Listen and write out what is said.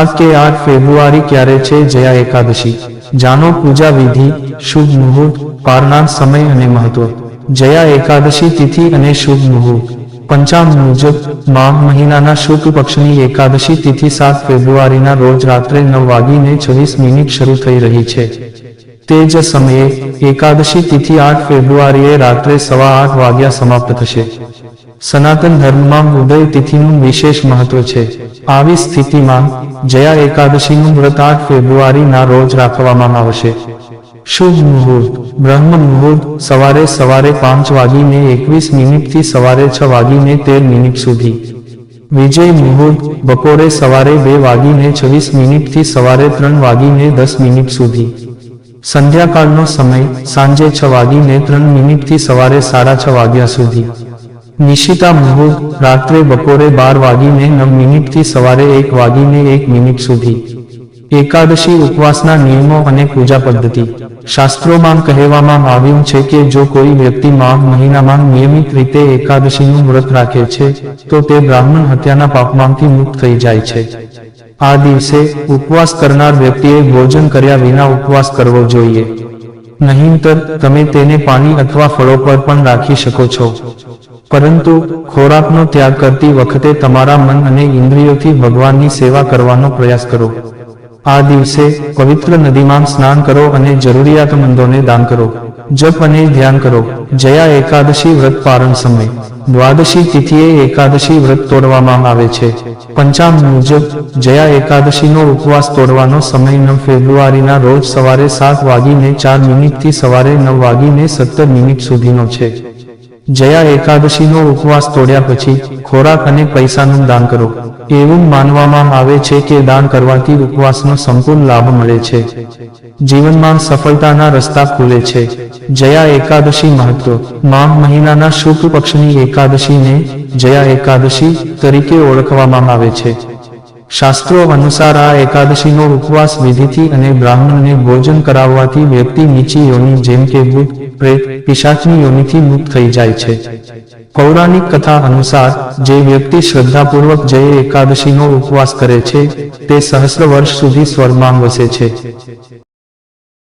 સાત કે આઠ ફેબ્રુઆરી ક્યારે છે? જયા એકાદશી. જાણો પૂજા વિધિ, શુભ મુહૂર્ત પારનાર સમય અને મહત્વ. જયા એકાદશી તિથિ અને શુભ મુહૂર્ત. પંચાંગ મુજબ, માઘ મહિનાના શુક્લ પક્ષની એકાદશી તિથિ સાત ફેબ્રુઆરીના રોજ રાત્રે નવ વાગીને છવ્વીસ મિનિટ શરૂ થઈ રહી છે. તે જ સમયે એકાદશી તિથિ આઠ ફેબ્રુઆરીએ રાત્રે સવા આઠ વાગ્યા સમાપ્ત થશે. સનાતન ધર્મમાં ઉદય તિથિનું વિશેષ મહત્વ છે. આવી સ્થિતિમાં જયા એકાદશીનું વ્રત આઠ ફેબ્રુઆરીના રોજ રાખવામાં આવશે. શુભ મુહૂર્ત, બ્રહ્મ મુહૂર્ત, સવારે સવારે પાંચ વાગીને એકવીસ મિનિટથી સવારે છ વાગીને તેર મિનિટ સુધી. વિજય મુહૂર્ત, બપોરે સવારે બે વાગીને છવ્વીસ મિનિટથી સવારે ત્રણ વાગીને દસ મિનિટ સુધી. સંધ્યાકાળનો સમય સાંજે છ વાગીને ત્રણ મિનિટથી સવારે સાડા છ વાગ્યા સુધી. નિશિતા મુહૂર્ત રાત્રે બપોરે બાર વાગીને નવ મિનિટથી સવારે એક વાગીને એક મિનિટ સુધી. એકાદશી ઉપવાસના નિયમો અને પૂજા પદ્ધતિ. શાસ્ત્રોમાં કહેવામાં આવ્યું છે કે જો કોઈ વ્યક્તિ માઘ મહિનામાં નિયમિત રીતે એકાદશીનું વ્રત રાખે છે, તો તે બ્રાહ્મણ હત્યાના પાપમાંથી મુક્ત થઈ જાય છે. આ દિવસે ઉપવાસ કરનાર વ્યક્તિએ ભોજન કર્યા વિના ઉપવાસ કરવો જોઈએ. નહીંતર, તમે તેને પાણી અથવા ફળો પર પણ રાખી શકો છો. પરંતુ ખોરાકનો ત્યાગ કરતી વખતે તમારા મન અને ઇન્દ્રિયોથી ભગવાનની સેવા કરવાનો પ્રયાસ કરો. આ દિવસે પવિત્ર નદીમાં સ્નાન કરો અને જરૂરિયાતમંદોને દાન કરો. જપ અને ધ્યાન કરો. જયા એકાદશી વ્રત પારણ સમય. દ્વાદશી તિથિએ એકાદશી વ્રત તોડવામાં આવે છે. પંચાંગ મુજબ જયા એકાદશીનો ઉપવાસ તોડવાનો સમય નવ ફેબ્રુઆરીના રોજ સવારે સાત વાગીને ચાર મિનિટથી સવારે નવ વાગીને સત્તર મિનિટ સુધીનો છે. જયા એકાદશીનો ઉપવાસ તોડ્યા પછી ખોરાક અને પૈસાનું દાન કરો. એવું માનવામાં આવે છે કે દાન કરવાથી ઉપવાસનો સંપૂર્ણ લાભ મળે છે. જીવનમાં સફળતાના રસ્તા ખુલે છે. જયા એકાદશી મહત્વ. માઘ મહિનાના શુક્લ પક્ષની એકાદશીને જયા એકાદશી તરીકે ઓળખવામાં આવે છે. શાસ્ત્રો અનુસાર આ એકાદશીનો ઉપવાસ વિધિથી અને બ્રાહ્મણને ભોજન કરાવવાથી વ્યક્તિ નીચી યોની જેમ કે ભૂત પ્રેત પિશાચની યોનિથી મુક્ત થઈ જાય છે. પૌરાણિક કથા અનુસાર જે વ્યક્તિ શ્રદ્ધાપૂર્વક જય એકાદશીનો ઉપવાસ કરે છે, તે સહસ્ર વર્ષ સુધી સ્વર્ગમાં વસે છે.